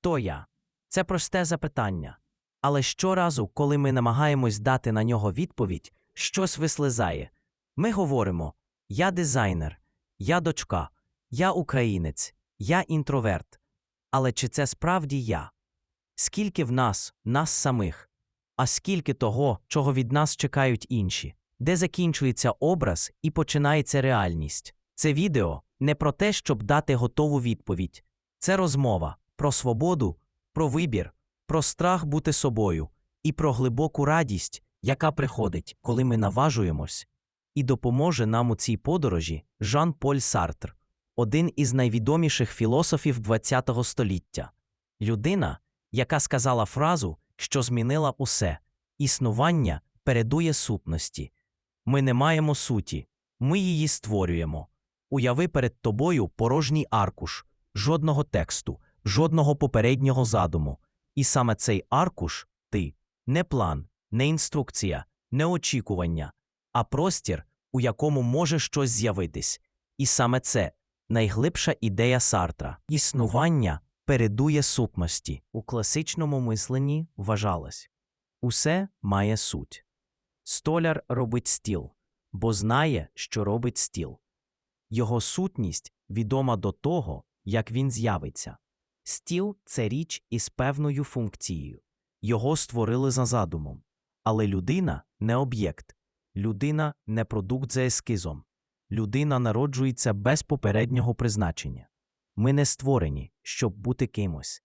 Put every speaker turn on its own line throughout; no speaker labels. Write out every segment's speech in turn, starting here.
Хто я? Це просте запитання. Але щоразу, коли ми намагаємось дати на нього відповідь, щось вислизає. Ми говоримо: я дизайнер, я дочка, я українець, я інтроверт. Але чи це справді я? Скільки в нас, нас самих, а скільки того, чого від нас чекають інші? Де закінчується образ і починається реальність? Це відео не про те, щоб дати готову відповідь. Це розмова про свободу, про вибір, про страх бути собою і про глибоку радість, яка приходить, коли ми наважуємось. І допоможе нам у цій подорожі Жан Поль Сартр, один із найвідоміших філософів ХХ століття. Людина, яка сказала фразу, що змінила усе існування передує сутності. Ми не маємо суті, ми її створюємо. Уяви перед тобою порожній аркуш, жодного тексту, жодного попереднього задуму. І саме цей аркуш ти не план, не інструкція, не очікування, а простір, у якому може щось з'явитись. І саме це найглибша ідея Сартра існування передує сутності. У класичному мисленні вважалось усе має суть. Столяр робить стіл, бо знає, що робить стіл. Його сутність відома до того, як він з'явиться. Стіл це річ із певною функцією. Його створили за задумом. Але людина не об'єкт. Людина не продукт за ескізом. Людина народжується без попереднього призначення. Ми не створені, щоб бути кимось.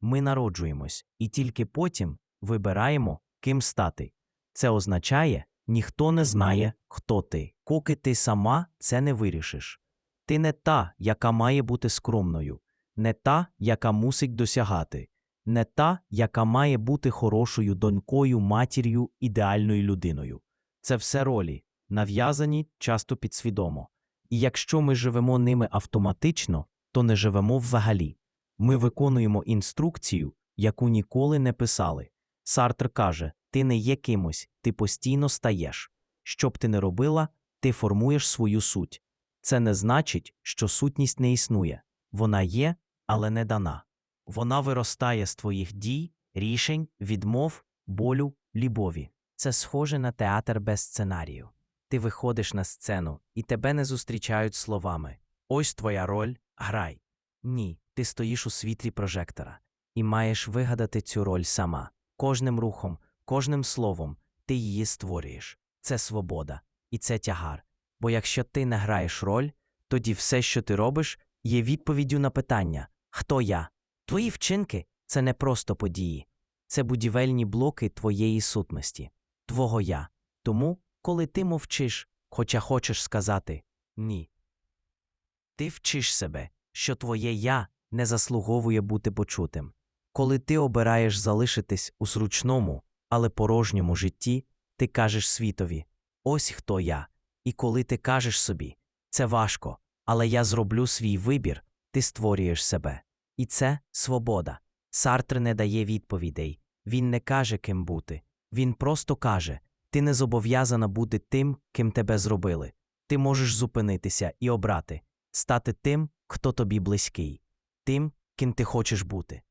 Ми народжуємось і тільки потім вибираємо, ким стати. Це означає, ніхто не знає, хто ти. Поки ти сама це не вирішиш. Ти не та, яка має бути скромною, не та, яка мусить досягати, не та, яка має бути хорошою донькою, матір'ю, ідеальною людиною. Це все ролі, нав'язані часто підсвідомо. І якщо ми живемо ними автоматично, то не живемо взагалі. Ми виконуємо інструкцію, яку ніколи не писали. Сартр каже: ти не є кимось, ти постійно стаєш. Що б ти не робила, ти формуєш свою суть. Це не значить, що сутність не існує. Вона є, але не дана. Вона виростає з твоїх дій, рішень, відмов, болю, любові. Це схоже на театр без сценарію. Ти виходиш на сцену, і тебе не зустрічають словами Ось твоя роль, грай. Ні, ти стоїш у світлі прожектора і маєш вигадати цю роль сама. Кожним рухом, кожним словом ти її створюєш. Це свобода і це тягар. Бо якщо ти не граєш роль, тоді все, що ти робиш, є відповіддю на питання Хто я? Твої вчинки це не просто події, це будівельні блоки твоєї сутності, твого я. Тому, коли ти мовчиш, хоча хочеш сказати ні, ти вчиш себе, що твоє я не заслуговує бути почутим. Коли ти обираєш залишитись у зручному, але порожньому житті, ти кажеш світові ось хто я. І коли ти кажеш собі це важко, але я зроблю свій вибір, ти створюєш себе. І це свобода. Сартр не дає відповідей. Він не каже, ким бути. Він просто каже: ти не зобов'язана бути тим, ким тебе зробили. Ти можеш зупинитися і обрати, стати тим, хто тобі близький, тим, ким ти хочеш бути.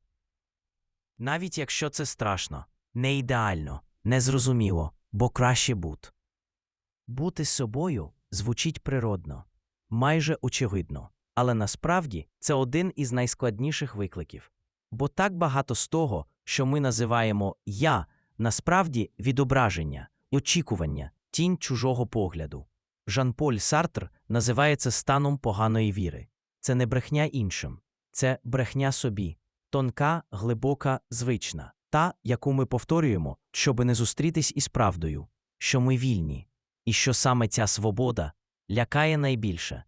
Навіть якщо це страшно, не ідеально, незрозуміло, бо краще бути. Бути собою звучить природно, майже очевидно, але насправді це один із найскладніших викликів. Бо так багато з того, що ми називаємо я, насправді відображення, очікування, тінь чужого погляду. Жан-Поль Сартр називає це станом поганої віри. Це не брехня іншим, це брехня собі, тонка, глибока, звична, та, яку ми повторюємо, щоби не зустрітись із правдою, що ми вільні, і що саме ця свобода лякає найбільше.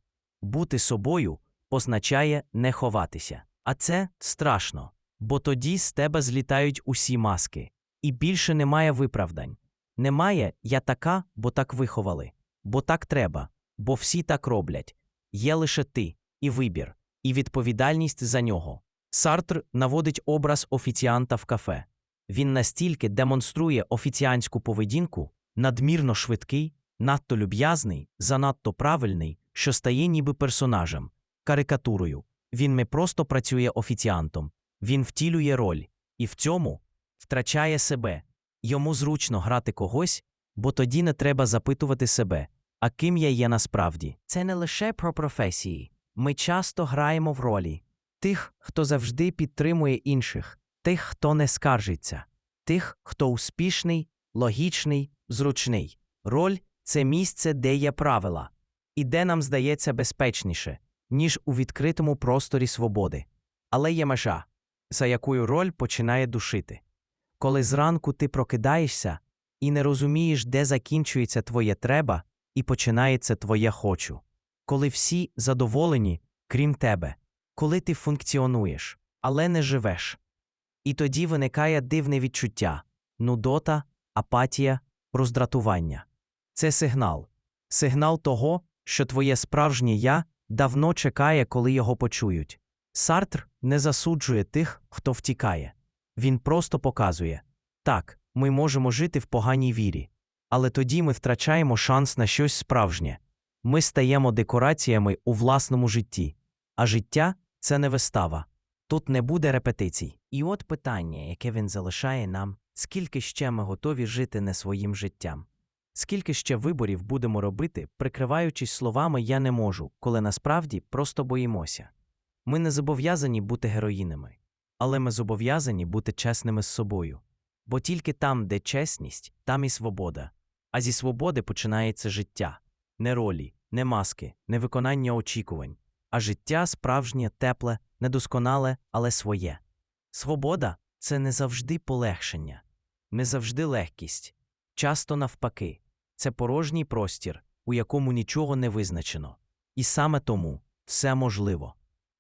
Бути собою означає не ховатися. А це страшно, бо тоді з тебе злітають усі маски, і більше немає виправдань. Немає я така, бо так виховали, бо так треба, бо всі так роблять. Є лише ти, і вибір, і відповідальність за нього. Сартр наводить образ офіціанта в кафе. Він настільки демонструє офіціанську поведінку, надмірно швидкий, надто люб'язний, занадто правильний, що стає ніби персонажем, карикатурою. Він не просто працює офіціантом, Він втілює роль і в цьому втрачає себе. Йому зручно грати когось, бо тоді не треба запитувати себе, а ким я є насправді. Це не лише про професії. Ми часто граємо в ролі тих, хто завжди підтримує інших, тих, хто не скаржиться, тих, хто успішний, логічний, зручний. Роль це місце, де є правила, і де нам здається безпечніше, ніж у відкритому просторі свободи. Але є межа, за якою роль починає душити. Коли зранку ти прокидаєшся і не розумієш, де закінчується твоє треба і починається твоє хочу, коли всі задоволені, крім тебе, коли ти функціонуєш, але не живеш. І тоді виникає дивне відчуття нудота, апатія, роздратування. Це сигнал. Сигнал того, що твоє справжнє я давно чекає, коли його почують. Сартр не засуджує тих, хто втікає. Він просто показує так, ми можемо жити в поганій вірі, але тоді ми втрачаємо шанс на щось справжнє. Ми стаємо декораціями у власному житті, а життя це не вистава. Тут не буде репетицій. І от питання, яке він залишає нам, скільки ще ми готові жити не своїм життям. Скільки ще виборів будемо робити, прикриваючись словами Я не можу, коли насправді просто боїмося. Ми не зобов'язані бути героїнами, але ми зобов'язані бути чесними з собою. Бо тільки там, де чесність, там і свобода. А зі свободи починається життя не ролі, не маски, не виконання очікувань, а життя справжнє, тепле, недосконале, але своє. Свобода це не завжди полегшення, не завжди легкість, часто навпаки, це порожній простір, у якому нічого не визначено. І саме тому все можливо.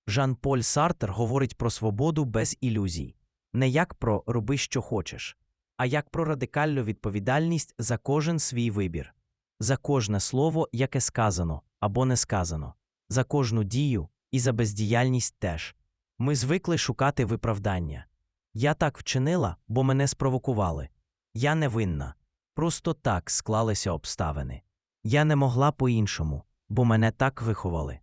Жан-Поль Сартер говорить про свободу без ілюзій, не як про роби, що хочеш, а як про радикальну відповідальність за кожен свій вибір, за кожне слово, яке сказано або не сказано, за кожну дію і за бездіяльність теж. Ми звикли шукати виправдання. Я так вчинила, бо мене спровокували. Я не винна. Просто так склалися обставини. Я не могла по-іншому, бо мене так виховали.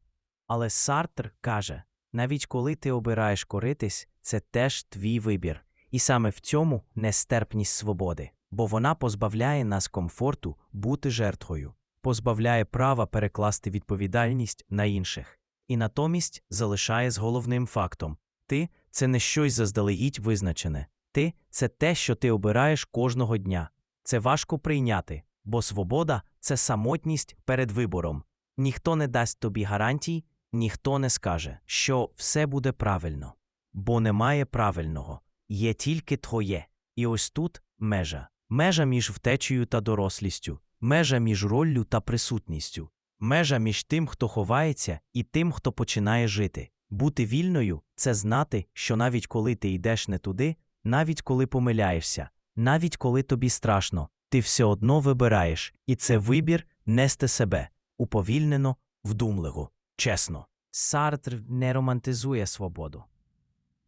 Але Сартр каже навіть коли ти обираєш коритись, це теж твій вибір. І саме в цьому нестерпність свободи, бо вона позбавляє нас комфорту бути жертвою, позбавляє права перекласти відповідальність на інших, і натомість залишає з головним фактом ти це не щось заздалегідь визначене, ти це те, що ти обираєш кожного дня. Це важко прийняти, бо свобода це самотність перед вибором. Ніхто не дасть тобі гарантій, ніхто не скаже, що все буде правильно, бо немає правильного, є тільки твоє. І ось тут межа. Межа між втечею та дорослістю, межа між роллю та присутністю, межа між тим, хто ховається, і тим, хто починає жити. Бути вільною це знати, що навіть коли ти йдеш не туди, навіть коли помиляєшся, навіть коли тобі страшно, ти все одно вибираєш, і це вибір нести себе уповільнено, вдумливо, чесно. Сартр не романтизує свободу.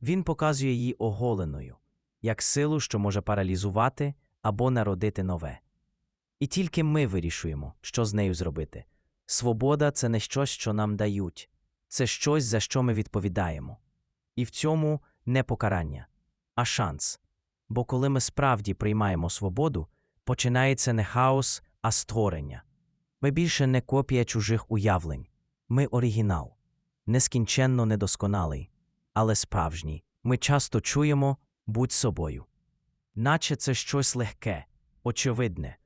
Він показує її оголеною, як силу, що може паралізувати або народити нове. І тільки ми вирішуємо, що з нею зробити. Свобода це не щось, що нам дають, це щось, за що ми відповідаємо. І в цьому не покарання, а шанс. Бо коли ми справді приймаємо свободу, починається не хаос, а створення. Ми більше не копія чужих уявлень, ми оригінал, нескінченно недосконалий, але справжній. Ми часто чуємо будь собою. Наче це щось легке, очевидне,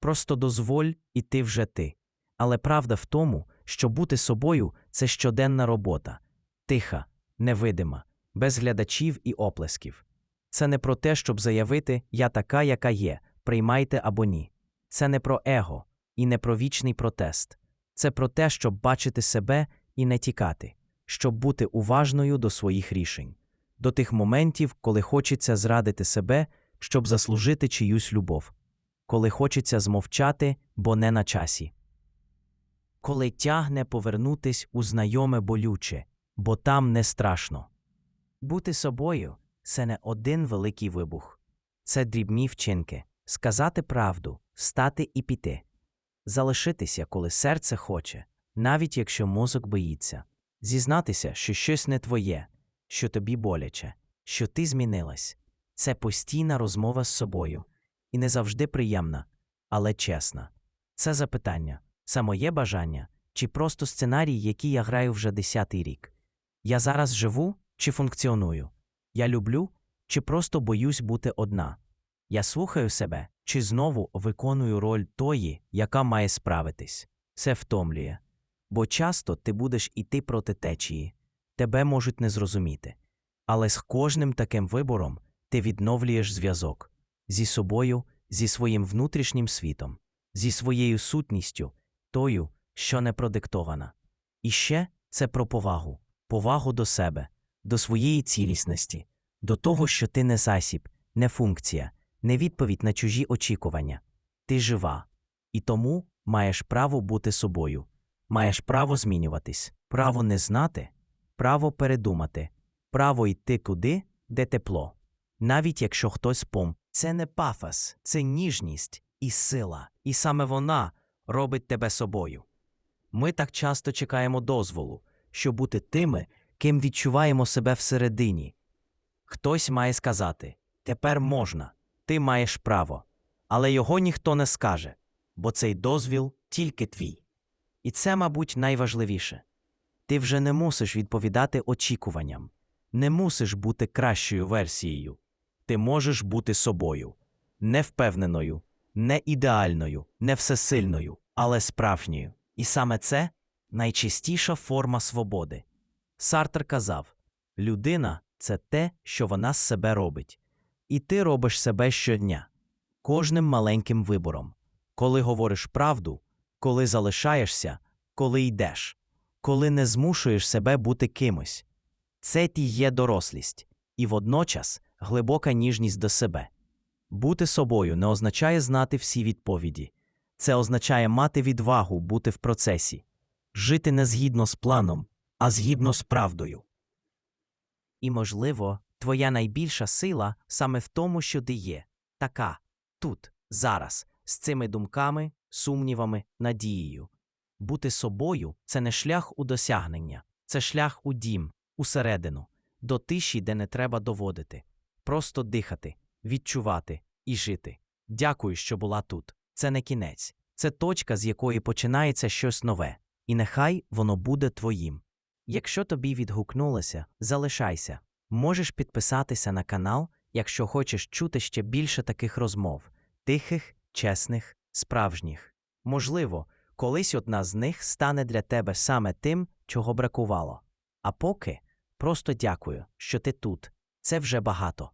просто дозволь і ти вже ти. Але правда в тому, що бути собою це щоденна робота, тиха, невидима, без глядачів і оплесків. Це не про те, щоб заявити Я така, яка є, приймайте або ні. Це не про его і не про вічний протест. Це про те, щоб бачити себе і не тікати, щоб бути уважною до своїх рішень, до тих моментів, коли хочеться зрадити себе, щоб заслужити чиюсь любов, коли хочеться змовчати, бо не на часі. Коли тягне повернутись у знайоме болюче, бо там не страшно. Бути собою це не один великий вибух, це дрібні вчинки, сказати правду, встати і піти, залишитися, коли серце хоче, навіть якщо мозок боїться, зізнатися, що щось не твоє, що тобі боляче, що ти змінилась. Це постійна розмова з собою. І не завжди приємна, але чесна. Це запитання це моє бажання чи просто сценарій, який я граю вже десятий рік. Я зараз живу чи функціоную? Я люблю чи просто боюсь бути одна? Я слухаю себе чи знову виконую роль тої, яка має справитись. Це втомлює. Бо часто ти будеш іти проти течії, тебе можуть не зрозуміти. Але з кожним таким вибором ти відновлюєш зв'язок зі собою, зі своїм внутрішнім світом, зі своєю сутністю, тою, що не продиктована. І ще це про повагу, повагу до себе, до своєї цілісності, до того, що ти не засіб, не функція, не відповідь на чужі очікування. Ти жива, і тому маєш право бути собою, маєш право змінюватись, право не знати, право передумати, право йти туди, де тепло. Навіть якщо хтось пом, це не пафос, це ніжність і сила, і саме вона робить тебе собою. Ми так часто чекаємо дозволу, щоб бути тими, ким відчуваємо себе всередині. Хтось має сказати тепер можна, ти маєш право, але його ніхто не скаже, бо цей дозвіл тільки твій. І це, мабуть, найважливіше. Ти вже не мусиш відповідати очікуванням, не мусиш бути кращою версією. Ти можеш бути собою, невпевненою, не ідеальною, не всесильною, але справжньою. І саме це найчистіша форма свободи. Сартер казав: людина це те, що вона з себе робить, і ти робиш себе щодня, кожним маленьким вибором, коли говориш правду, коли залишаєшся, коли йдеш, коли не змушуєш себе бути кимось. Це ті є дорослість, і водночас глибока ніжність до себе. Бути собою не означає знати всі відповіді. Це означає мати відвагу бути в процесі, жити не згідно з планом, а згідно з правдою. І, можливо, твоя найбільша сила саме в тому, що ти є, така, тут, зараз, з цими думками, сумнівами, надією. Бути собою це не шлях у досягнення, це шлях у дім, усередину, до тиші, де не треба доводити, просто дихати, відчувати і жити. Дякую, що була тут. Це не кінець, це точка, з якої починається щось нове, і нехай воно буде твоїм. Якщо тобі відгукнулося, залишайся. Можеш підписатися на канал, якщо хочеш чути ще більше таких розмов тихих, чесних, справжніх. Можливо, колись одна з них стане для тебе саме тим, чого бракувало. А поки просто дякую, що ти тут. Це вже багато.